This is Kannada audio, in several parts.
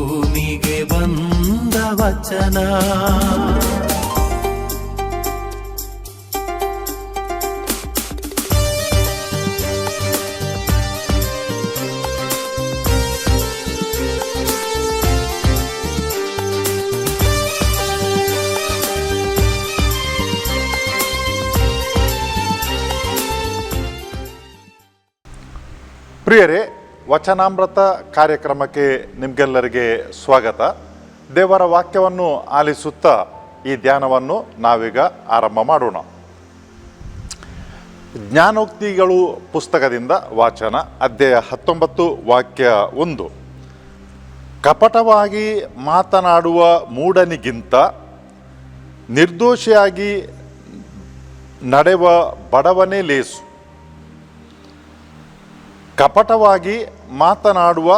ಭೂಮಿಗೆ ಬಂದ ವಚನ ಪ್ರಿಯರೇ ವಚನಾಮೃತ ಕಾರ್ಯಕ್ರಮಕ್ಕೆ ನಿಮಗೆಲ್ಲರಿಗೆ ಸ್ವಾಗತ. ದೇವರ ವಾಕ್ಯವನ್ನು ಆಲಿಸುತ್ತಾ ಈ ಧ್ಯಾನವನ್ನು ನಾವೀಗ ಆರಂಭ ಮಾಡೋಣ. ಜ್ಞಾನೋಕ್ತಿಗಳು ಪುಸ್ತಕದಿಂದ ವಾಚನ, ಅಧ್ಯಾಯ ಹತ್ತೊಂಬತ್ತು, ವಾಕ್ಯ ಒಂದು. ಕಪಟವಾಗಿ ಮಾತನಾಡುವ ಮೂಡನಿಗಿಂತ ನಿರ್ದೋಷಿಯಾಗಿ ನಡೆವ ಬಡವನೇ ಲೇಸು. ಕಪಟವಾಗಿ ಮಾತನಾಡುವ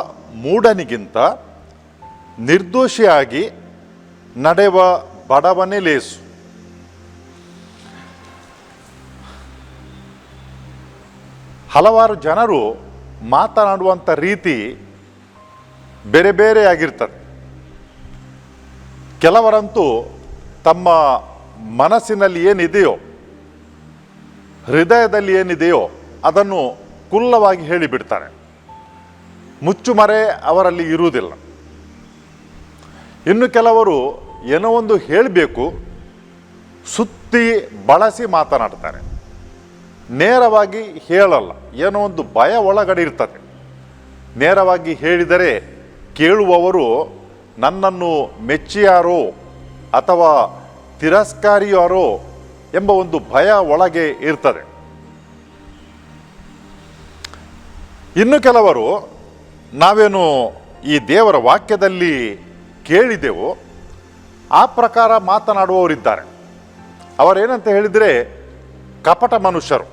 ಮೂಢನಿಗಿಂತ ನಿರ್ದೋಷಿಯಾಗಿ ನಡೆವ ಬಡವನೇ ಲೇಸು. ಹಲವಾರು ಜನರು ಮಾತನಾಡುವಂಥ ರೀತಿ ಬೇರೆ ಬೇರೆಯಾಗಿರ್ತದೆ ಕೆಲವರಂತೂ ತಮ್ಮ ಮನಸ್ಸಿನಲ್ಲಿ ಏನಿದೆಯೋ, ಹೃದಯದಲ್ಲಿ ಏನಿದೆಯೋ ಅದನ್ನು ಕುಲ್ಲವಾಗಿ ಹೇಳಿಬಿಡ್ತಾರೆ ಮುಚ್ಚುಮರೆ ಅವರಲ್ಲಿ ಇರುವುದಿಲ್ಲ. ಇನ್ನು ಕೆಲವರು ಏನೋ ಒಂದು ಹೇಳಬೇಕು, ಸುತ್ತಿ ಬಳಸಿ ಮಾತನಾಡ್ತಾರೆ. ನೇರವಾಗಿ ಹೇಳಲ್ಲ, ಏನೋ ಒಂದು ಭಯ ಒಳಗಡೆ ಇರ್ತದೆ. ನೇರವಾಗಿ ಹೇಳಿದರೆ ಕೇಳುವವರು, ನನ್ನನ್ನು ಮೆಚ್ಚಿಯಾರೋ ಅಥವಾ ತಿರಸ್ಕಾರಿಯಾರೋ ಎಂಬ ಒಂದು ಭಯ ಒಳಗೆ ಇರ್ತದೆ. ಇನ್ನು ಕೆಲವರು ನಾವೇನು ಈ ದೇವರ ವಾಕ್ಯದಲ್ಲಿ ಕೇಳಿದೆವು ಆ ಪ್ರಕಾರ ಮಾತನಾಡುವವರಿದ್ದಾರೆ. ಅವರೇನಂತ ಹೇಳಿದರೆ, ಕಪಟ ಮನುಷ್ಯರು.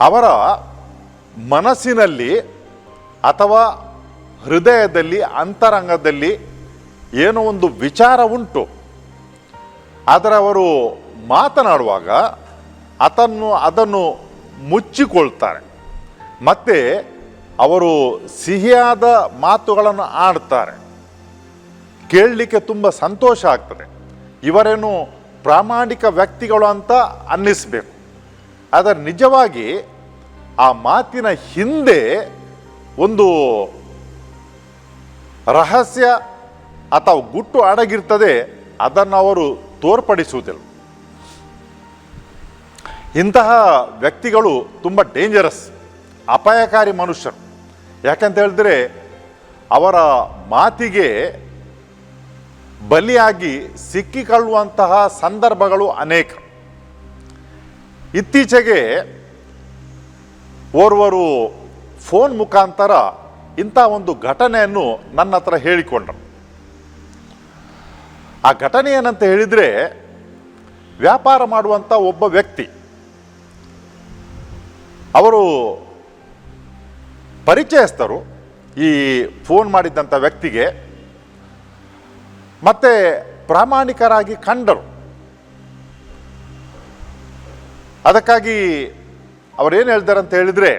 ಅವರ ಮನಸ್ಸಿನಲ್ಲಿ ಅಥವಾ ಹೃದಯದಲ್ಲಿ, ಅಂತರಂಗದಲ್ಲಿ ಏನೋ ಒಂದು ವಿಚಾರ ಉಂಟು. ಆದರೆ ಅವರು ಮಾತನಾಡುವಾಗ ಅದನ್ನು ಅದನ್ನು ಮುಚ್ಚಿಕೊಳ್ತಾರೆ. ಮತ್ತೆ ಅವರು ಸಿಹಿಯಾದ ಮಾತುಗಳನ್ನು ಆಡ್ತಾರೆ ಕೇಳಲಿಕ್ಕೆ ತುಂಬ ಸಂತೋಷ ಆಗ್ತದೆ. ಇವರೇನು ಪ್ರಾಮಾಣಿಕ ವ್ಯಕ್ತಿಗಳು ಅಂತ ಅನ್ನಿಸ್ಬೇಕು. ಆದರೆ ನಿಜವಾಗಿ ಆ ಮಾತಿನ ಹಿಂದೆ ಒಂದು ರಹಸ್ಯ ಅಥವಾ ಗುಟ್ಟು ಅಡಗಿರ್ತದೆ, ಅದನ್ನು ಅವರು ತೋರ್ಪಡಿಸುವುದಿಲ್ಲ. ಇಂತಹ ವ್ಯಕ್ತಿಗಳು ತುಂಬ ಡೇಂಜರಸ್ ಅಪಾಯಕಾರಿ ಮನುಷ್ಯರು. ಯಾಕಂತ ಹೇಳಿದ್ರೆ ಅವರ ಮಾತಿಗೆ ಬಲಿಯಾಗಿ ಸಿಕ್ಕಿಕೊಳ್ಳುವಂತಹ ಸಂದರ್ಭಗಳು ಅನೇಕ. ಇತ್ತೀಚೆಗೆ ಓರ್ವರು ಫೋನ್ ಮುಖಾಂತರ ಇಂಥ ಒಂದು ಘಟನೆಯನ್ನು ನನ್ನ ಹತ್ರ ಹೇಳಿಕೊಂಡರು. ಆ ಘಟನೆ ಏನಂತ ಹೇಳಿದರೆ ವ್ಯಾಪಾರ ಮಾಡುವಂಥ ಒಬ್ಬ ವ್ಯಕ್ತಿ. ಅವರು ಪರಿಚಯಸ್ಥರು ಈ ಫೋನ್ ಮಾಡಿದ್ದಂಥ ವ್ಯಕ್ತಿಗೆ ಮತ್ತೆ ಪ್ರಾಮಾಣಿಕರಾಗಿ ಕಂಡರು. ಅದಕ್ಕಾಗಿ ಅವರೇನು ಹೇಳ್ತಾರೆ ಅಂತ ಹೇಳಿದರೆ,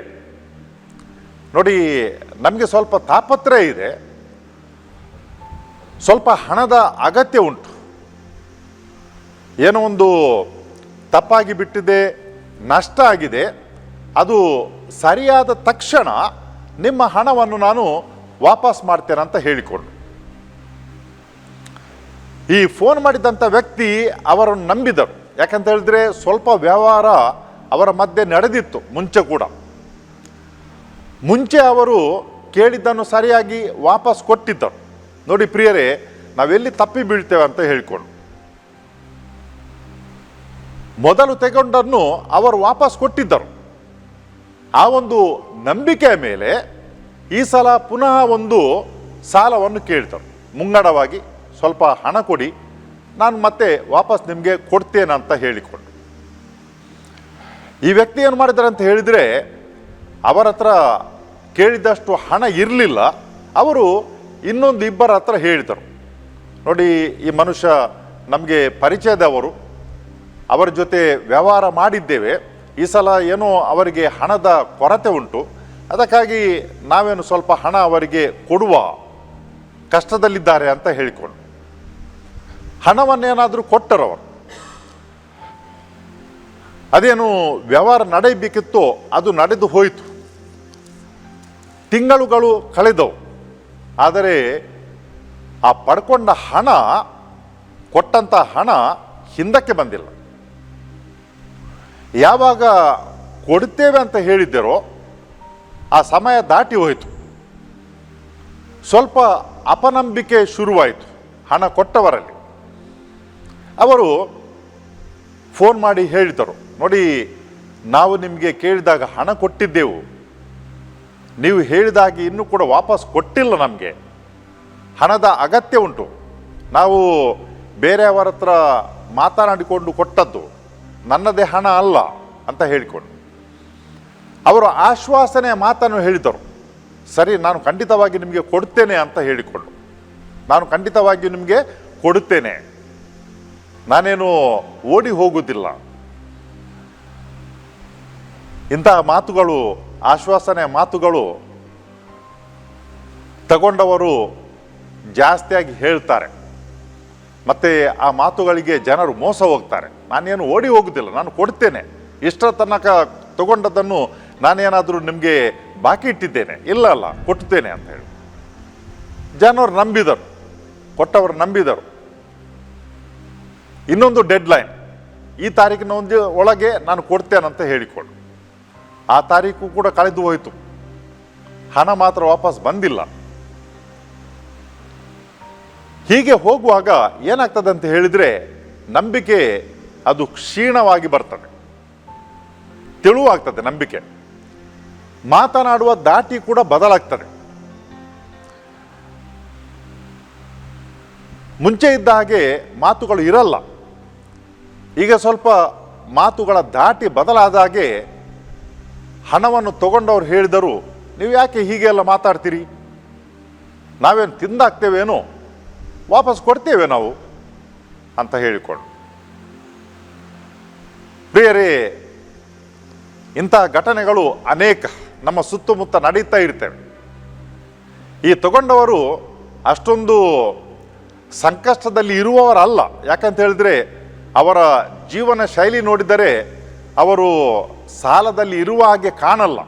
ನೋಡಿ, ನಮಗೆ ಸ್ವಲ್ಪ ತಾಪತ್ರಯ ಇದೆ. ಸ್ವಲ್ಪ ಹಣದ ಅಗತ್ಯ ಉಂಟು. ಏನೋ ಒಂದು ತಪ್ಪಾಗಿ ಬಿಟ್ಟಿದೆ, ನಷ್ಟ ಆಗಿದೆ. ಅದು ಸರಿಯಾದ ತಕ್ಷಣ ನಿಮ್ಮ ಹಣವನ್ನು ನಾನು ವಾಪಸ್ ಮಾಡ್ತೇನೆ ಅಂತ ಹೇಳಿಕೊಂಡು. ಈ ಫೋನ್ ಮಾಡಿದಂಥ ವ್ಯಕ್ತಿ ಅವರನ್ನು ನಂಬಿದರು. ಯಾಕಂತ ಹೇಳಿದ್ರೆ ಸ್ವಲ್ಪ ವ್ಯವಹಾರ ಅವರ ಮಧ್ಯೆ ನಡೆದಿತ್ತು ಮುಂಚೆ ಕೂಡ. ಮುಂಚೆ ಅವರು ಕೇಳಿದ್ದನ್ನು ಸರಿಯಾಗಿ ವಾಪಸ್ ಕೊಟ್ಟಿದ್ದರು. ನೋಡಿ ಪ್ರಿಯರೇ, ನಾವೆಲ್ಲಿ ತಪ್ಪಿ ಬೀಳ್ತೇವೆ ಅಂತ ಹೇಳಿಕೊಂಡು. ಮೊದಲು ತೆಗೊಂಡನ್ನು ಅವರು ವಾಪಸ್ ಕೊಟ್ಟಿದ್ದರು. ಆ ಒಂದು ನಂಬಿಕೆಯ ಮೇಲೆ ಈ ಸಲ ಪುನಃ ಒಂದು ಸಾಲವನ್ನು ಕೇಳ್ತಾರೆ. ಮುಂಗಡವಾಗಿ ಸ್ವಲ್ಪ ಹಣ ಕೊಡಿ, ನಾನು ಮತ್ತೆ ವಾಪಸ್ ನಿಮಗೆ ಕೊಡ್ತೇನೆ ಅಂತ ಹೇಳಿಕೊಂಡು. ಈ ವ್ಯಕ್ತಿ ಏನು ಮಾಡಿದ್ದಾರೆ ಅಂತ ಹೇಳಿದರೆ, ಅವರ ಹತ್ರ ಕೇಳಿದಷ್ಟು ಹಣ ಇರಲಿಲ್ಲ, ಅವರು ಇನ್ನೊಂದು ಇಬ್ಬರ ಹತ್ರ ಹೇಳಿದರು. ನೋಡಿ, ಈ ಮನುಷ್ಯ ನಮಗೆ ಪರಿಚಯದವರು, ಅವರ ಜೊತೆ ವ್ಯವಹಾರ ಮಾಡಿದ್ದೇವೆ. ಈ ಸಲ ಏನು ಅವರಿಗೆ ಹಣದ ಕೊರತೆ ಉಂಟು. ಅದಕ್ಕಾಗಿ ನಾವೇನು ಸ್ವಲ್ಪ ಹಣ ಅವರಿಗೆ ಕೊಡುವ ಕಷ್ಟದಲ್ಲಿದ್ದಾರೆ ಅಂತ ಹೇಳಿಕೊಂಡು. ಹಣವನ್ನೇನಾದರೂ ಕೊಟ್ಟರವರು ಅದೇನು ವ್ಯವಹಾರ ನಡೆಯಬೇಕಿತ್ತೋ ಅದು ನಡೆದು ಹೋಯಿತು. ತಿಂಗಳುಗಳು ಕಳೆದವು. ಆದರೆ ಆ ಪಡ್ಕೊಂಡ ಹಣ ಕೊಟ್ಟಂಥ ಹಣ ಹಿಂದಕ್ಕೆ ಬಂದಿಲ್ಲ. ಯಾವಾಗ ಕೊಡ್ತೇವೆ ಅಂತ ಹೇಳಿದ್ದರೋ ಆ ಸಮಯ ದಾಟಿ ಹೋಯಿತು. ಸ್ವಲ್ಪ ಅಪನಂಬಿಕೆ ಶುರುವಾಯಿತು, ಹಣ ಕೊಟ್ಟವರಲ್ಲಿ. ಅವರು ಫೋನ್ ಮಾಡಿ ಹೇಳಿದರು, ನೋಡಿ, ನಾವು ನಿಮಗೆ ಕೇಳಿದಾಗ ಹಣ ಕೊಟ್ಟಿದ್ದೆವು. ನೀವು ಹೇಳಿದಾಗೆ ಇನ್ನೂ ಕೂಡ ವಾಪಸ್ ಕೊಟ್ಟಿಲ್ಲ ನಮಗೆ. ಹಣದ ಅಗತ್ಯ ಉಂಟು. ನಾವು ಬೇರೆಯವರ ಹತ್ರ ಮಾತನಾಡಿಕೊಂಡು ಕೊಟ್ಟದ್ದು. ನನ್ನದೇ ಹಣ ಅಲ್ಲ ಅಂತ ಹೇಳಿಕೊಂಡು. ಅವರು ಆಶ್ವಾಸನೆಯ ಮಾತನ್ನು ಹೇಳಿದರು. ಸರಿ, ನಾನು ಖಂಡಿತವಾಗಿ ನಿಮಗೆ ಕೊಡ್ತೇನೆ ಅಂತ ಹೇಳಿಕೊಂಡು. ನಾನು ಖಂಡಿತವಾಗಿ ನಿಮಗೆ ಕೊಡುತ್ತೇನೆ ನಾನೇನು ಓಡಿ ಹೋಗುವುದಿಲ್ಲ ಇಂತಹ ಮಾತುಗಳು, ಆಶ್ವಾಸನೆಯ ಮಾತುಗಳು ತಗೊಂಡವರು ಜಾಸ್ತಿಯಾಗಿ ಹೇಳ್ತಾರೆ. ಮತ್ತೆ ಆ ಮಾತುಗಳಿಗೆ ಜನರು ಮೋಸ ಹೋಗ್ತಾರೆ. ನಾನೇನು ಓಡಿ ಹೋಗುದಿಲ್ಲ, ನಾನು ಕೊಡ್ತೇನೆ. ಇಷ್ಟರ ತನಕ ತಗೊಂಡದ್ದನ್ನು ನಾನೇನಾದರೂ ನಿಮಗೆ ಬಾಕಿ ಇಟ್ಟಿದ್ದೇನೆ. ಇಲ್ಲ ಅಲ್ಲ, ಕೊಡ್ತೇನೆ ಅಂತ ಹೇಳಿ. ಜನರು ನಂಬಿದರು. ಕೊಟ್ಟವರು ನಂಬಿದರು. ಇನ್ನೊಂದು ಡೆಡ್ ಲೈನ್ ಈ ತಾರೀಕಿನ ಒಂದು ಒಳಗೆ ನಾನು ಕೊಡ್ತೇನಂತ ಹೇಳಿಕೊಂಡು. ಆ ತಾರೀಕು ಕೂಡ ಕಳೆದು ಹೋಯಿತು. ಹಣ ಮಾತ್ರ ವಾಪಸ್ ಬಂದಿಲ್ಲ. ಹೀಗೆ ಹೋಗುವಾಗ ಏನಾಗ್ತದೆ ಅಂತ ಹೇಳಿದ್ರೆ ನಂಬಿಕೆ ಅದು ಕ್ಷೀಣವಾಗಿ ಬರ್ತದೆ. ತೆಳುವಾಗ್ತದೆ ನಂಬಿಕೆ. ಮಾತನಾಡುವ ದಾಟಿ ಕೂಡ ಬದಲಾಗ್ತದೆ. ಮುಂಚೆ ಇದ್ದ ಹಾಗೆ ಮಾತುಗಳು ಇರಲ್ಲ. ಈಗ ಸ್ವಲ್ಪ ಮಾತುಗಳ ದಾಟಿ ಬದಲಾದ ಹಾಗೆ ಹಣವನ್ನು ತಗೊಂಡವ್ರು ಹೇಳಿದರು, ನೀವು ಯಾಕೆ ಹೀಗೆಲ್ಲ ಮಾತಾಡ್ತೀರಿ? ನಾವೇನು ತಿಂದಾಕ್ತೇವೇನೋ? ವಾಪಸ್ ಕೊಡ್ತೇವೆ ನಾವು ಅಂತ ಹೇಳಿಕೊಂಡು. ಪ್ರಿಯರೇ ಇಂತಹ ಘಟನೆಗಳು ಅನೇಕ ನಮ್ಮ ಸುತ್ತಮುತ್ತ ನಡೀತಾ ಇರ್ತೇವೆ. ಈ ತಗೊಂಡವರು ಅಷ್ಟೊಂದು ಸಂಕಷ್ಟದಲ್ಲಿ ಇರುವವರಲ್ಲ. ಯಾಕಂತ ಹೇಳಿದ್ರೆ, ಅವರ ಜೀವನ ಶೈಲಿ ನೋಡಿದರೆ ಅವರು ಸಾಲದಲ್ಲಿ ಇರುವ ಹಾಗೆ ಕಾಣಲ್ಲ.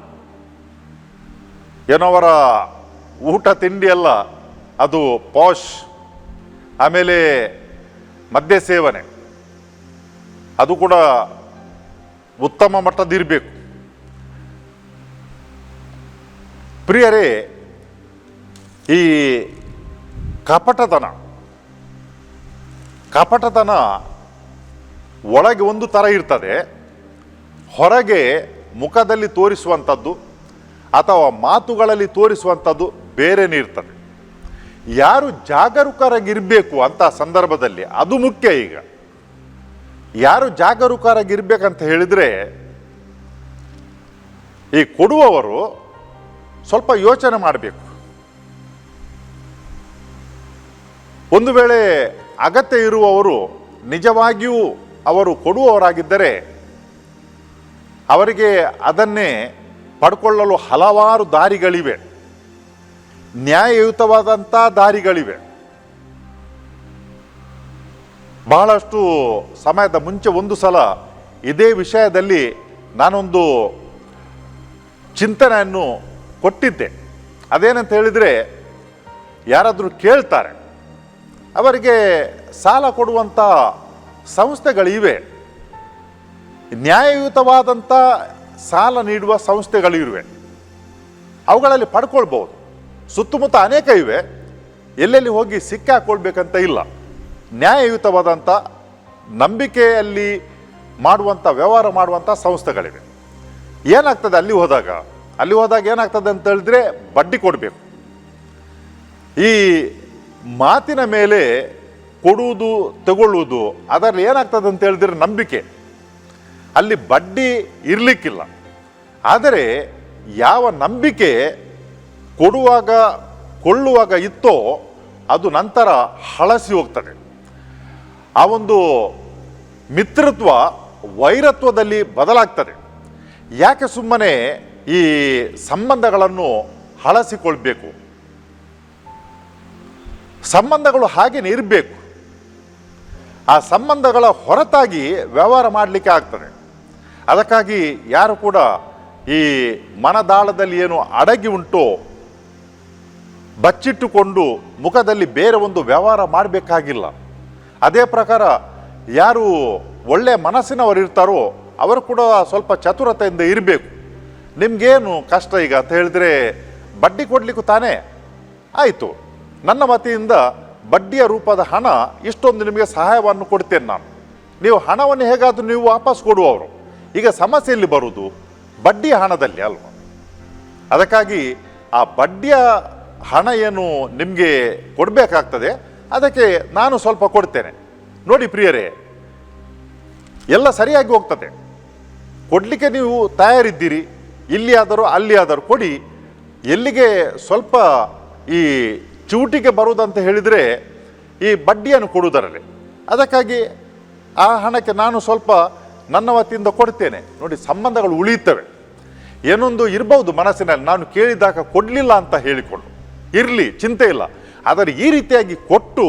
ಏನೋ ಅವರ ಊಟ ತಿಂಡಿ ಅಲ್ಲ, ಅದು ಪಾಶ್ ಆಮೇಲೆ ಮದ್ಯ ಸೇವನೆ. ಅದು ಕೂಡ ಉತ್ತಮ ಮಟ್ಟದಿರಬೇಕು ಪ್ರಿಯರೇ, ಈ ಕಪಟತನ ಕಪಟತನ ಒಳಗೆ ಒಂದು ಥರ ಇರ್ತದೆ. ಹೊರಗೆ ಮುಖದಲ್ಲಿ ತೋರಿಸುವಂಥದ್ದು ಅಥವಾ ಮಾತುಗಳಲ್ಲಿ ತೋರಿಸುವಂಥದ್ದು ಬೇರೆನೇ ಇರ್ತದೆ. ಯಾರು ಜಾಗರೂಕರಾಗಿರಬೇಕು ಅಂತ ಸಂದರ್ಭದಲ್ಲಿ, ಅದು ಮುಖ್ಯ ಈಗ. ಯಾರು ಜಾಗರೂಕರಾಗಿರ್ಬೇಕಂತ ಹೇಳಿದ್ರೆ, ಈ ಕೊಡುವವರು ಸ್ವಲ್ಪ ಯೋಚನೆ ಮಾಡಬೇಕು. ಒಂದು ವೇಳೆ ಅಗತ್ಯ ಇರುವವರು ನಿಜವಾಗಿಯೂ ಅವರು ಕೊಡುವವರಾಗಿದ್ದರೆ, ಅವರಿಗೆ ಅದನ್ನೇ ಪಡ್ಕೊಳ್ಳಲು ಹಲವಾರು ದಾರಿಗಳಿವೆ. ನ್ಯಾಯಯುತವಾದಂಥ ದಾರಿಗಳಿವೆ. ಬಹಳಷ್ಟು ಸಮಯದ ಮುಂಚೆ ಒಂದು ಸಲ ಇದೇ ವಿಷಯದಲ್ಲಿ ನಾನೊಂದು ಚಿಂತನೆಯನ್ನು ಕೊಟ್ಟಿದ್ದೆ. ಅದೇನಂತ ಹೇಳಿದರೆ, ಯಾರಾದರೂ ಕೇಳ್ತಾರೆ, ಅವರಿಗೆ ಸಾಲ ಕೊಡುವಂಥ ಸಂಸ್ಥೆಗಳಿವೆ. ನ್ಯಾಯಯುತವಾದಂಥ ಸಾಲ ನೀಡುವ ಸಂಸ್ಥೆಗಳಿರುವೆ. ಅವುಗಳಲ್ಲಿ ಪಡ್ಕೊಳ್ಬೋದು ಸುತ್ತಮುತ್ತ ಅನೇಕ ಇವೆ. ಎಲ್ಲೆಲ್ಲಿ ಹೋಗಿ ಸಿಕ್ಕಾಕೊಳ್ಬೇಕಂತ ಇಲ್ಲ. ನ್ಯಾಯಯುತವಾದಂಥ ನಂಬಿಕೆಯಲ್ಲಿ ಮಾಡುವಂಥ ವ್ಯವಹಾರ ಮಾಡುವಂಥ ಸಂಸ್ಥೆಗಳಿವೆ. ಏನಾಗ್ತದೆ ಅಲ್ಲಿ ಹೋದಾಗ? ಅಲ್ಲಿ ಹೋದಾಗ ಏನಾಗ್ತದೆ ಅಂತ ಹೇಳಿದ್ರೆ ಬಡ್ಡಿ ಕೊಡಬೇಕು. ಈ ಮಾತಿನ ಮೇಲೆ ಕೊಡುವುದು, ತಗೊಳ್ಳುವುದು, ಅದರಲ್ಲಿ ಏನಾಗ್ತದೆ ಅಂತ ಹೇಳಿದ್ರೆ ನಂಬಿಕೆ. ಅಲ್ಲಿ ಬಡ್ಡಿ ಇರಲಿಕ್ಕಿಲ್ಲ. ಆದರೆ ಯಾವ ನಂಬಿಕೆ ಕೊಡುವಾಗ, ಕೊಳ್ಳುವಾಗ ಇತ್ತೋ, ಅದು ನಂತರ ಹಳಸಿ ಹೋಗ್ತದೆ. ಆ ಒಂದು ಮಿತ್ರತ್ವ ವೈರತ್ವದಲ್ಲಿ ಬದಲಾಗ್ತದೆ. ಯಾಕೆ ಸುಮ್ಮನೆ ಈ ಸಂಬಂಧಗಳನ್ನು ಹಳಸಿಕೊಳ್ಬೇಕು? ಸಂಬಂಧಗಳು ಹಾಗೇನೆ ಇರಬೇಕು. ಆ ಸಂಬಂಧಗಳ ಹೊರತಾಗಿ ವ್ಯವಹಾರ ಮಾಡಲಿಕ್ಕೆ ಆಗ್ತದೆ. ಅದಕ್ಕಾಗಿ ಯಾರು ಕೂಡ ಈ ಮನದಾಳದಲ್ಲಿ ಏನು ಅಡಗಿ ಉಂಟೋ ಬಚ್ಚಿಟ್ಟುಕೊಂಡು ಮುಖದಲ್ಲಿ ಬೇರೆ ಒಂದು ವ್ಯವಹಾರ ಮಾಡಬೇಕಾಗಿಲ್ಲ. ಅದೇ ಪ್ರಕಾರ ಯಾರು ಒಳ್ಳೆ ಮನಸ್ಸಿನವರಿರ್ತಾರೋ ಅವರು ಕೂಡ ಸ್ವಲ್ಪ ಚತುರತೆಯಿಂದ ಇರಬೇಕು. ನಿಮಗೇನು ಕಷ್ಟ ಈಗ ಅಂತ ಹೇಳಿದರೆ ಬಡ್ಡಿ ಕೊಡಲಿಕ್ಕೂ ತಾನೇ? ಆಯಿತು. ನನ್ನ ವತಿಯಿಂದ ಬಡ್ಡಿಯ ರೂಪದ ಹಣ ಇಷ್ಟೊಂದು ನಿಮಗೆ ಸಹಾಯವನ್ನು ಕೊಡ್ತೇನೆ ನಾನು. ನೀವು ಹಣವನ್ನು ಹೇಗಾದರೂ ನೀವು ವಾಪಸ್ ಕೊಡುವವರು ಈಗ ಸಮಸ್ಯೆಯಲ್ಲಿ ಬರುವುದು ಬಡ್ಡಿಯ ಹಣದಲ್ಲಿ ಅಲ್ವಾ? ಅದಕ್ಕಾಗಿ ಆ ಬಡ್ಡಿಯ ಹಣ ಏನು ನಿಮಗೆ ಕೊಡಬೇಕಾಗ್ತದೆ, ಅದಕ್ಕೆ ನಾನು ಸ್ವಲ್ಪ ಕೊಡ್ತೇನೆ. ನೋಡಿ ಪ್ರಿಯರೇ, ಎಲ್ಲ ಸರಿಯಾಗಿ ಹೋಗ್ತದೆ. ಕೊಡಲಿಕ್ಕೆ ನೀವು ತಯಾರಿದ್ದೀರಿ ಇಲ್ಲಿ ಆದರೂ ಅಲ್ಲಿ ಆದರೂ ಕೊಡಿ. ಎಲ್ಲಿಗೆ ಸ್ವಲ್ಪ ಈ ಚೂಟಿಗೆ ಬರುವುದಂತ ಹೇಳಿದರೆ, ಈ ಬಡ್ಡಿಯನ್ನು ಕೊಡುವುದರಲ್ಲಿ. ಅದಕ್ಕಾಗಿ ಆ ಹಣಕ್ಕೆ ನಾನು ಸ್ವಲ್ಪ ನನ್ನ ವತಿಯಿಂದ ಕೊಡ್ತೇನೆ. ನೋಡಿ, ಸಂಬಂಧಗಳು ಉಳಿಯುತ್ತವೆ. ಏನೊಂದು ಇರಬಹುದು ಮನಸ್ಸಿನಲ್ಲಿ, ನಾನು ಕೇಳಿದಾಗ ಕೊಡಲಿಲ್ಲ ಅಂತ ಹೇಳಿಕೊಂಡು. ಇರಲಿ, ಚಿಂತೆ ಇಲ್ಲ. ಆದರೆ ಈ ರೀತಿಯಾಗಿ ಕೊಟ್ಟು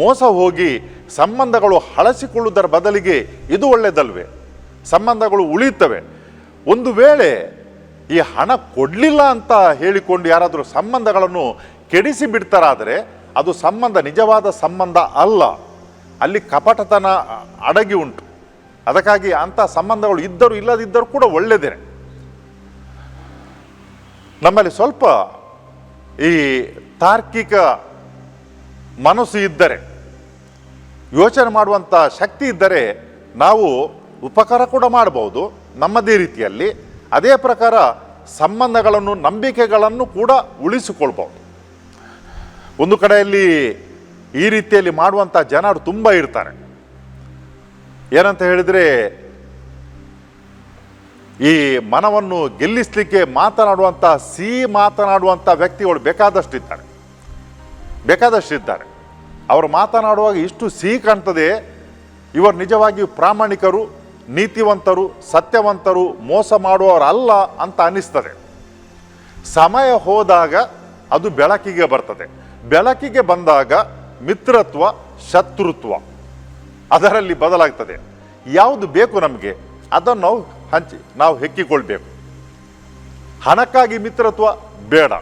ಮೋಸ ಹೋಗಿ ಸಂಬಂಧಗಳು ಹಳಸಿಕೊಳ್ಳುವುದರ ಬದಲಿಗೆ ಇದು ಒಳ್ಳೆಯದಲ್ವೇ ಸಂಬಂಧಗಳು ಉಳಿಯುತ್ತವೆ. ಒಂದು ವೇಳೆ ಈ ಹಣ ಕೊಡಲಿಲ್ಲ ಅಂತ ಹೇಳಿಕೊಂಡು ಯಾರಾದರೂ ಸಂಬಂಧಗಳನ್ನು ಕೆಡಿಸಿ ಬಿಡ್ತಾರಾದರೆ ಅದು ಸಂಬಂಧ, ನಿಜವಾದ ಸಂಬಂಧ ಅಲ್ಲ. ಅಲ್ಲಿ ಕಪಟತನ ಅಡಗಿ ಉಂಟು. ಅದಕ್ಕಾಗಿ ಅಂಥ ಸಂಬಂಧಗಳು ಇದ್ದರೂ ಇಲ್ಲದಿದ್ದರೂ ಕೂಡ ಒಳ್ಳೆಯದೇ ನಮ್ಮಲ್ಲಿ ಸ್ವಲ್ಪ ಈ ತಾರ್ಕಿಕ ಮನಸ್ಸು ಇದ್ದರೆ, ಯೋಚನೆ ಮಾಡುವಂಥ ಶಕ್ತಿ ಇದ್ದರೆ ನಾವು ಉಪಕಾರ ಕೂಡ ಮಾಡಬಹುದು, ನಮ್ಮದೇ ರೀತಿಯಲ್ಲಿ ಅದೇ ಪ್ರಕಾರ ಸಂಬಂಧಗಳನ್ನು, ನಂಬಿಕೆಗಳನ್ನು ಕೂಡ ಉಳಿಸಿಕೊಳ್ಬಹುದು. ಒಂದು ಕಡೆಯಲ್ಲಿ ಈ ರೀತಿಯಲ್ಲಿ ಮಾಡುವಂಥ ಜನರು ತುಂಬ ಇರ್ತಾರೆ. ಏನಂತ ಹೇಳಿದರೆ ಈ ಮನವನ್ನು ಗೆಲ್ಲಿಸಲಿಕ್ಕೆ ಮಾತನಾಡುವಂಥ ಸಿಹಿ ಮಾತನಾಡುವಂಥ ವ್ಯಕ್ತಿಗಳು ಬೇಕಾದಷ್ಟಿದ್ದಾರೆ. ಬೇಕಾದಷ್ಟಿದ್ದಾರೆ. ಅವರು ಮಾತನಾಡುವಾಗ ಇಷ್ಟು ಸಿಹಿ ಕಾಣ್ತದೆ. ಇವರು ನಿಜವಾಗಿಯೂ ಪ್ರಾಮಾಣಿಕರು, ನೀತಿವಂತರು, ಸತ್ಯವಂತರು, ಮೋಸ ಮಾಡುವವರಲ್ಲ ಅಂತ ಅನ್ನಿಸ್ತದೆ. ಸಮಯ ಹೋದಾಗ ಅದು ಬೆಳಕಿಗೆ ಬರ್ತದೆ. ಬೆಳಕಿಗೆ ಬಂದಾಗ ಮಿತ್ರತ್ವ, ಶತ್ರುತ್ವ ಅದರಲ್ಲಿ ಬದಲಾಗ್ತದೆ. ಯಾವುದು ಬೇಕು ನಮಗೆ, ಅದನ್ನು ಹಂಚಿ, ನಾವು ಹೆಕ್ಕಿಕೊಳ್ಬೇಕು. ಹಣಕ್ಕಾಗಿ ಮಿತ್ರತ್ವ ಬೇಡ.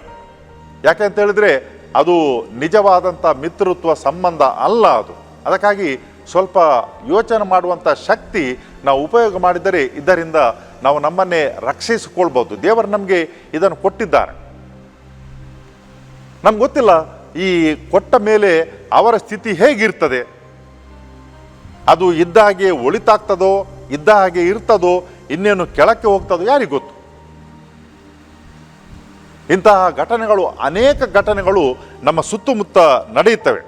ಯಾಕೆಂತ ಹೇಳಿದ್ರೆ ಅದು ನಿಜವಾದಂಥ ಮಿತ್ರತ್ವ ಸಂಬಂಧ ಅಲ್ಲ ಅದು. ಅದಕ್ಕಾಗಿ ಸ್ವಲ್ಪ ಯೋಚನೆ ಮಾಡುವಂಥ ಶಕ್ತಿ ನಾವು ಉಪಯೋಗ ಮಾಡಿದರೆ ಇದರಿಂದ ನಾವು ನಮ್ಮನ್ನೇ ರಕ್ಷಿಸಿಕೊಳ್ಬೋದು ದೇವರು ನಮಗೆ ಇದನ್ನು ಕೊಟ್ಟಿದ್ದಾರೆ. ನಮ್ಗೆ ಗೊತ್ತಿಲ್ಲ ಈ ಕೊಟ್ಟ ಮೇಲೆ ಅವರ ಸ್ಥಿತಿ ಹೇಗಿರ್ತದೆ? ಅದು ಇದ್ದ ಹಾಗೆ ಒಳಿತಾಗ್ತದೋ ಇದ್ದ ಹಾಗೆ ಇರ್ತದೋ ಇನ್ನೇನು ಕೆಳಕ್ಕೆ ಹೋಗ್ತದೋ ಯಾರಿಗೆ ಗೊತ್ತು? ಇಂತಹ ಘಟನೆಗಳು, ಅನೇಕ ಘಟನೆಗಳು ನಮ್ಮ ಸುತ್ತಮುತ್ತ ನಡೆಯುತ್ತವೆ.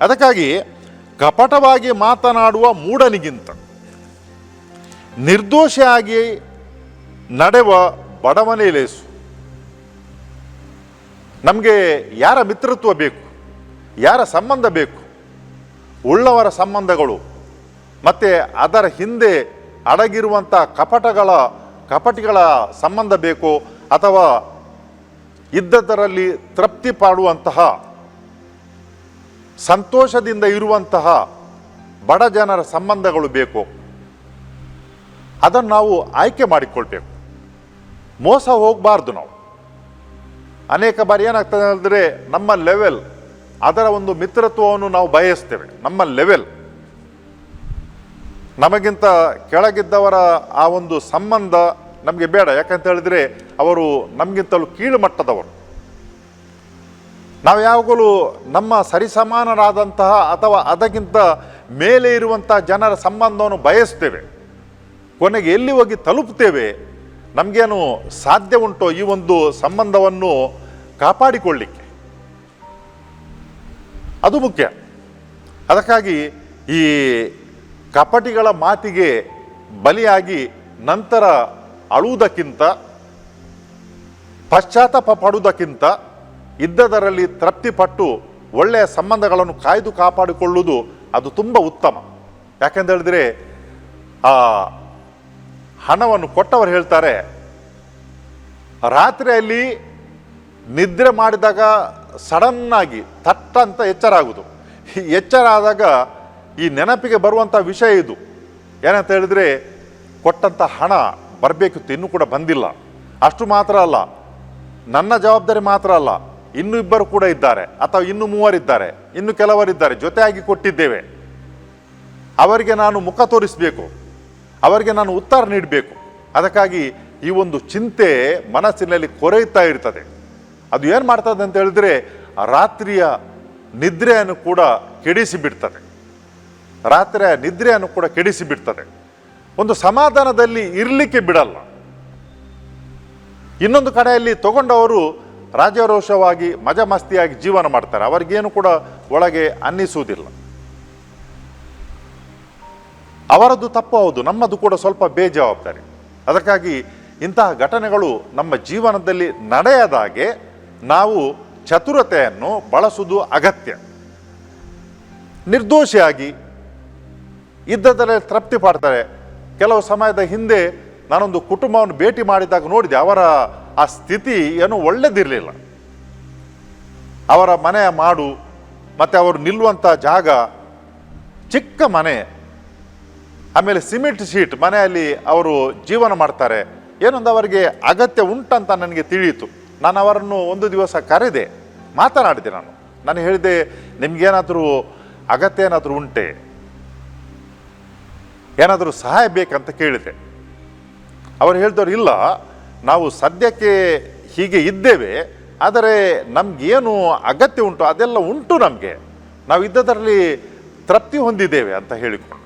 ಅದಕ್ಕಾಗಿ ಕಪಟವಾಗಿ ಮಾತನಾಡುವ ಮೂಢನಿಗಿಂತ, ನಿರ್ದೋಷಿಯಾಗಿ ನಡೆವ ಬಡವನೇ ಲೇಸು. ನಮಗೆ ಯಾರ ಮಿತ್ರತ್ವ ಬೇಕು? ಯಾರ ಸಂಬಂಧ ಬೇಕು? ಉಳ್ಳವರ ಸಂಬಂಧಗಳು, ಮತ್ತು ಅದರ ಹಿಂದೆ ಅಡಗಿರುವಂಥ ಕಪಟಗಳ, ಕಪಟಿಗಳ ಸಂಬಂಧ ಬೇಕೋ ಅಥವಾ ಇದ್ದದರಲ್ಲಿ ತೃಪ್ತಿ ಪಾಡುವಂತಹ, ಸಂತೋಷದಿಂದ ಇರುವಂತಹ ಬಡ ಜನರ ಸಂಬಂಧಗಳು ಬೇಕು. ಅದನ್ನು ನಾವು ಆಯ್ಕೆ ಮಾಡಿಕೊಳ್ಬೇಕು. ಮೋಸ ಹೋಗಬಾರ್ದು ನಾವು. ಅನೇಕ ಬಾರಿ ಏನಾಗ್ತದೆ ಅಂದರೆ ನಮ್ಮ ಲೆವೆಲ್ ಅದರ ಒಂದು ಮಿತ್ರತ್ವವನ್ನು ನಾವು ಬಯಸ್ತೇವೆ. ನಮ್ಮ ಲೆವೆಲ್ ನಮಗಿಂತ ಕೆಳಗಿದ್ದವರ ಆ ಒಂದು ಸಂಬಂಧ ನಮಗೆ ಬೇಡ. ಯಾಕಂತ ಹೇಳಿದ್ರೆ ಅವರು ನಮಗಿಂತಲೂ ಕೀಳು ಮಟ್ಟದವರು ನಾವು ಯಾವಾಗಲೂ ನಮ್ಮ ಸರಿಸಮಾನರಾದಂತಹ ಅಥವಾ ಅದಕ್ಕಿಂತ ಮೇಲೆ ಇರುವಂತಹ ಜನರ ಸಂಬಂಧವನ್ನು ಬಯಸ್ತೇವೆ. ಕೊನೆಗೆ ಎಲ್ಲಿ ಹೋಗಿ ತಲುಪ್ತೇವೆ, ನಮಗೇನು ಸಾಧ್ಯ ಉಂಟೋ ಈ ಒಂದು ಸಂಬಂಧವನ್ನು ಕಾಪಾಡಿಕೊಳ್ಳಿಕ್ಕೆ? ಅದು ಮುಖ್ಯ. ಅದಕ್ಕಾಗಿ ಈ ಕಪಟಿಗಳ ಮಾತಿಗೆ ಬಲಿಯಾಗಿ ನಂತರ ಅಳುವುದಕ್ಕಿಂತ, ಪಶ್ಚಾತ್ತಾಪ ಪಡುವುದಕ್ಕಿಂತ ಇದ್ದದರಲ್ಲಿ ತೃಪ್ತಿಪಟ್ಟು ಒಳ್ಳೆಯ ಸಂಬಂಧಗಳನ್ನು ಕಾಯ್ದು ಕಾಪಾಡಿಕೊಳ್ಳುವುದು ಅದು ತುಂಬ ಉತ್ತಮ. ಯಾಕೆಂತ ಹೇಳಿದ್ರೆ, ಆ ಹಣವನ್ನು ಕೊಟ್ಟವರು ಹೇಳ್ತಾರೆ, ರಾತ್ರಿಯಲ್ಲಿ ನಿದ್ರೆ ಮಾಡಿದಾಗ ಸಡನ್ನಾಗಿ ತಟ್ಟ ಅಂತ ಎಚ್ಚರ ಆಗುವುದು. ಎಚ್ಚರ ಆದಾಗ ಈ ನೆನಪಿಗೆ ಬರುವಂಥ ವಿಷಯ ಇದು. ಏನಂತ ಹೇಳಿದ್ರೆ ಕೊಟ್ಟಂಥ ಹಣ ಬರಬೇಕಿತ್ತು ಇನ್ನೂ ಕೂಡ ಬಂದಿಲ್ಲ. ಅಷ್ಟು ಮಾತ್ರ ಅಲ್ಲ. ನನ್ನ ಜವಾಬ್ದಾರಿ ಮಾತ್ರ ಅಲ್ಲ. ಇನ್ನೂ ಇಬ್ಬರು ಕೂಡ ಇದ್ದಾರೆ. ಅಥವಾ ಇನ್ನು ಮೂವರಿದ್ದಾರೆ. ಇನ್ನು ಕೆಲವರಿದ್ದಾರೆ. ಜೊತೆಯಾಗಿ ಕೊಟ್ಟಿದ್ದೇವೆ. ಅವರಿಗೆ ನಾನು ಮುಖ ತೋರಿಸಬೇಕು. ಅವರಿಗೆ ನಾನು ಉತ್ತರ ನೀಡಬೇಕು. ಅದಕ್ಕಾಗಿ ಈ ಒಂದು ಚಿಂತೆ ಮನಸ್ಸಿನಲ್ಲಿ ಕೊರೆಯುತ್ತಾ ಇರ್ತದೆ. ಅದು ಏನು ಮಾಡ್ತದೆ ಅಂತ ಹೇಳಿದ್ರೆ, ರಾತ್ರಿಯ ನಿದ್ರೆಯನ್ನು ಕೂಡ ಕೆಡಿಸಿ ಬಿಡ್ತದೆ ರಾತ್ರಿಯ ನಿದ್ರೆಯನ್ನು ಕೂಡ ಕೆಡಿಸಿ ಬಿಡ್ತದೆ. ಒಂದು ಸಮಾಧಾನದಲ್ಲಿ ಇರಲಿಕ್ಕೆ ಬಿಡಲ್ಲ. ಇನ್ನೊಂದು ಕಡೆಯಲ್ಲಿ ತಗೊಂಡವರು ರಾಜರೋಷವಾಗಿ ಮಜಮಸ್ತಿಯಾಗಿ ಜೀವನ ಮಾಡ್ತಾರೆ. ಅವರಿಗೇನು ಕೂಡ ಒಳಗೆ ಅನ್ನಿಸುವುದಿಲ್ಲ. ಅವರದ್ದು ತಪ್ಪು ಹೌದು, ನಮ್ಮದು ಕೂಡ ಸ್ವಲ್ಪ ಬೇಜವಾಬ್ದಾರಿ. ಅದಕ್ಕಾಗಿ ಇಂತಹ ಘಟನೆಗಳು ನಮ್ಮ ಜೀವನದಲ್ಲಿ ನಡೆಯದಾಗೆ ನಾವು ಚತುರತೆಯನ್ನು ಬಳಸುವುದು ಅಗತ್ಯ. ನಿರ್ದೋಷಿಯಾಗಿ ಇದ್ದದಲ್ಲೇ ತೃಪ್ತಿ ಪಡ್ತಾರೆ. ಕೆಲವು ಸಮಯದ ಹಿಂದೆ ನಾನೊಂದು ಕುಟುಂಬವನ್ನು ಭೇಟಿ ಮಾಡಿದಾಗ ನೋಡಿದೆ, ಅವರ ಆ ಸ್ಥಿತಿ ಏನು ಒಳ್ಳೆದಿರಲಿಲ್ಲ. ಅವರ ಮನೆಯ ಮಾಡು, ಮತ್ತು ಅವರು ನಿಲ್ಲುವಂಥ ಜಾಗ, ಚಿಕ್ಕ ಮನೆ, ಆಮೇಲೆ ಸಿಮೆಂಟ್ ಶೀಟ್, ಮನೆಯಲ್ಲಿ ಅವರು ಜೀವನ ಮಾಡ್ತಾರೆ. ಏನೊಂದು ಅವರಿಗೆ ಅಗತ್ಯ ಉಂಟಂತ ನನಗೆ ತಿಳಿಯಿತು. ನಾನು ಅವರನ್ನು ಒಂದು ದಿವಸ ಕರೆದೆ, ಮಾತನಾಡಿದೆ ನಾನು. ನಾನು ಹೇಳಿದೆ, ನಿಮಗೇನಾದರೂ ಅಗತ್ಯ ಏನಾದರೂ ಉಂಟೆ? ಏನಾದರೂ ಸಹಾಯ ಬೇಕಂತ ಕೇಳಿದೆ. ಅವರು ಹೇಳಿದವರು, ಇಲ್ಲ, ನಾವು ಸದ್ಯಕ್ಕೆ ಹೀಗೆ ಇದ್ದೇವೆ, ಆದರೆ ನಮಗೇನು ಅಗತ್ಯ ಉಂಟು, ಅದೆಲ್ಲ ಉಂಟು ನಮಗೆ. ನಾವು ಇದ್ದದರಲ್ಲಿ ತೃಪ್ತಿ ಹೊಂದಿದ್ದೇವೆ, ಅಂತ ಹೇಳಿಕೊಂಡು.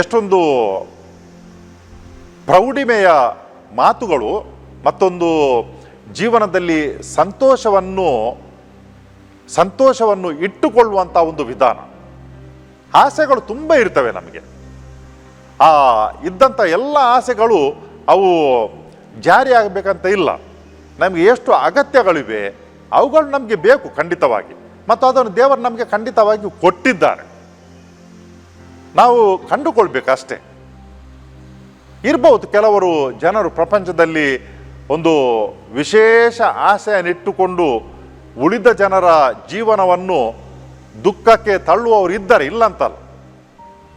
ಎಷ್ಟೊಂದು ಪ್ರೌಢಿಮೆಯ ಮಾತುಗಳು, ಮತ್ತೊಂದು ಜೀವನದಲ್ಲಿ ಸಂತೋಷವನ್ನು ಸಂತೋಷವನ್ನು ಇಟ್ಟುಕೊಳ್ಳುವಂಥ ಒಂದು ವಿಧಾನ. ಆಸೆಗಳು ತುಂಬ ಇರ್ತವೆ ನಮಗೆ. ಆ ಇದ್ದಂಥ ಎಲ್ಲ ಆಸೆಗಳು ಅವು ಜಾರಿ ಆಗಬೇಕಂತ ಇಲ್ಲ. ನಮಗೆ ಎಷ್ಟು ಅಗತ್ಯಗಳಿವೆ, ಅವುಗಳು ನಮಗೆ ಬೇಕು ಖಂಡಿತವಾಗಿ. ಮತ್ತು ಅದನ್ನು ದೇವರು ನಮಗೆ ಖಂಡಿತವಾಗಿ ಕೊಟ್ಟಿದ್ದಾರೆ. ನಾವು ಕಂಡುಕೊಳ್ಬೇಕಷ್ಟೇ. ಇರ್ಬೋದು ಕೆಲವರು ಜನರು ಪ್ರಪಂಚದಲ್ಲಿ ಒಂದು ವಿಶೇಷ ಆಸೆಯನ್ನಿಟ್ಟುಕೊಂಡು ಉಳಿದ ಜನರ ಜೀವನವನ್ನು ದುಃಖಕ್ಕೆ ತಳ್ಳುವವರು ಇದ್ದಾರೆ ಇಲ್ಲಂತಲ್ಲ.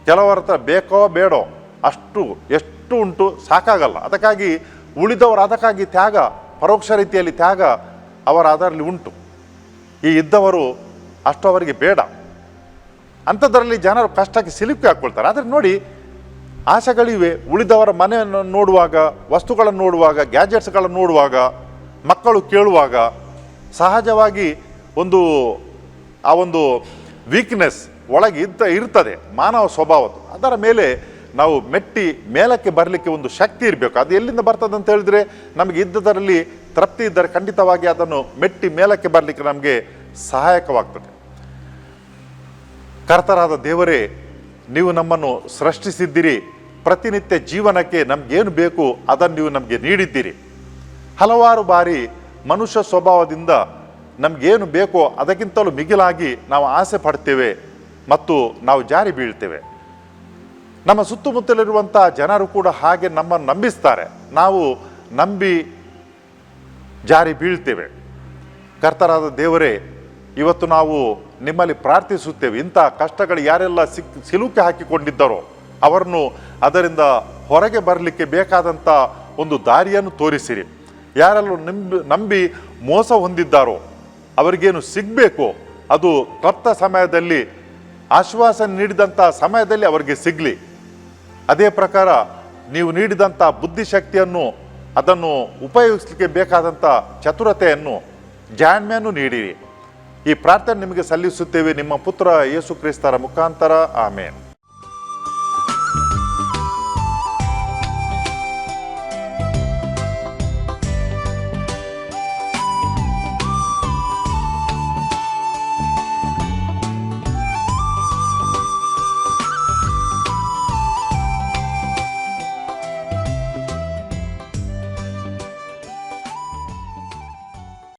ಕೆಲವರ ಹತ್ರ ಬೇಕೋ ಬೇಡೋ ಅಷ್ಟು, ಎಷ್ಟು ಉಂಟು ಸಾಕಾಗಲ್ಲ. ಅದಕ್ಕಾಗಿ ಉಳಿದವರು ಅದಕ್ಕಾಗಿ ತ್ಯಾಗ, ಪರೋಕ್ಷ ರೀತಿಯಲ್ಲಿ ತ್ಯಾಗ ಅವರ ಅದರಲ್ಲಿ ಉಂಟು. ಈ ಇದ್ದವರು ಅಷ್ಟು ಅವರಿಗೆ ಬೇಡ. ಅಂಥದ್ರಲ್ಲಿ ಜನರು ಕಷ್ಟಕ್ಕೆ ಸಿಲುಕಿ ಹಾಕ್ಕೊಳ್ತಾರೆ. ಆದರೆ ನೋಡಿ, ಆಸೆಗಳಿವೆ. ಉಳಿದವರ ಮನೆಯನ್ನು ನೋಡುವಾಗ, ವಸ್ತುಗಳನ್ನು ನೋಡುವಾಗ, ಗ್ಯಾಜೆಟ್ಸ್ಗಳನ್ನು ನೋಡುವಾಗ, ಮಕ್ಕಳು ಕೇಳುವಾಗ ಸಹಜವಾಗಿ ಒಂದು ಆ ಒಂದು ವೀಕ್ನೆಸ್ ಒಳಗೆ ಇದ್ದ, ಇರ್ತದೆ, ಮಾನವ ಸ್ವಭಾವದ್ದು. ಅದರ ಮೇಲೆ ನಾವು ಮೆಟ್ಟಿ ಮೇಲಕ್ಕೆ ಬರಲಿಕ್ಕೆ ಒಂದು ಶಕ್ತಿ ಇರಬೇಕು. ಅದು ಎಲ್ಲಿಂದ ಬರ್ತದೆ ಅಂತ ಹೇಳಿದ್ರೆ, ನಮಗೆ ಇದ್ದದರಲ್ಲಿ ತೃಪ್ತಿ ಇದ್ದರೆ ಖಂಡಿತವಾಗಿ ಅದನ್ನು ಮೆಟ್ಟಿ ಮೇಲಕ್ಕೆ ಬರಲಿಕ್ಕೆ ನಮಗೆ ಸಹಾಯಕವಾಗ್ತದೆ. ಕರ್ತರಾದ ದೇವರೇ, ನೀವು ನಮ್ಮನ್ನು ಸೃಷ್ಟಿಸಿದ್ದೀರಿ. ಪ್ರತಿನಿತ್ಯ ಜೀವನಕ್ಕೆ ನಮಗೇನು ಬೇಕು ಅದನ್ನು ನೀವು ನಮಗೆ ನೀಡಿದ್ದೀರಿ. ಹಲವಾರು ಬಾರಿ ಮನುಷ್ಯ ಸ್ವಭಾವದಿಂದ ನಮಗೇನು ಬೇಕೋ ಅದಕ್ಕಿಂತಲೂ ಮಿಗಿಲಾಗಿ ನಾವು ಆಸೆ ಪಡ್ತೇವೆ ಮತ್ತು ನಾವು ಜಾರಿ ಬೀಳ್ತೇವೆ. ನಮ್ಮ ಸುತ್ತಮುತ್ತಲಿರುವಂಥ ಜನರು ಕೂಡ ಹಾಗೆ ನಮ್ಮನ್ನು ನಂಬಿಸ್ತಾರೆ. ನಾವು ನಂಬಿ ಜಾರಿ ಬೀಳ್ತೇವೆ. ಕರ್ತರಾದ ದೇವರೇ, ಇವತ್ತು ನಾವು ನಿಮ್ಮಲ್ಲಿ ಪ್ರಾರ್ಥಿಸುತ್ತೇವೆ. ಇಂಥ ಕಷ್ಟಗಳು ಯಾರೆಲ್ಲ ಸಿಕ್, ಸಿಲುಕಿ ಹಾಕಿಕೊಂಡಿದ್ದರೋ, ಅವರನ್ನು ಅದರಿಂದ ಹೊರಗೆ ಬರಲಿಕ್ಕೆ ಬೇಕಾದಂಥ ಒಂದು ದಾರಿಯನ್ನು ತೋರಿಸಿರಿ. ಯಾರೆಲ್ಲರೂ ನಂಬಿ ನಂಬಿ ಮೋಸ ಹೊಂದಿದ್ದಾರೋ ಅವರಿಗೇನು ಸಿಗಬೇಕು? ಅದು ಕ್ಲಪ್ತ ಸಮಯದಲ್ಲಿ, ಆಶ್ವಾಸನೆ ನೀಡಿದಂಥ ಸಮಯದಲ್ಲಿ ಅವರಿಗೆ ಸಿಗಲಿ. ಅದೇ ಪ್ರಕಾರ, ನೀವು ನೀಡಿದಂಥ ಬುದ್ಧಿಶಕ್ತಿಯನ್ನು, ಅದನ್ನು ಉಪಯೋಗಿಸಲಿಕ್ಕೆ ಬೇಕಾದಂಥ ಚತುರತೆಯನ್ನು, ಜಾಣ್ಮೆಯನ್ನು ನೀಡಿರಿ ಈ ಪ್ರಾರ್ಥನೆ ನಿಮಗೆ ಸಲ್ಲಿಸುತ್ತೇವೆ. ನಿಮ್ಮ ಪುತ್ರ ಯೇಸು ಕ್ರಿಸ್ತರ ಮುಖಾಂತರ. ಆಮೇನ್.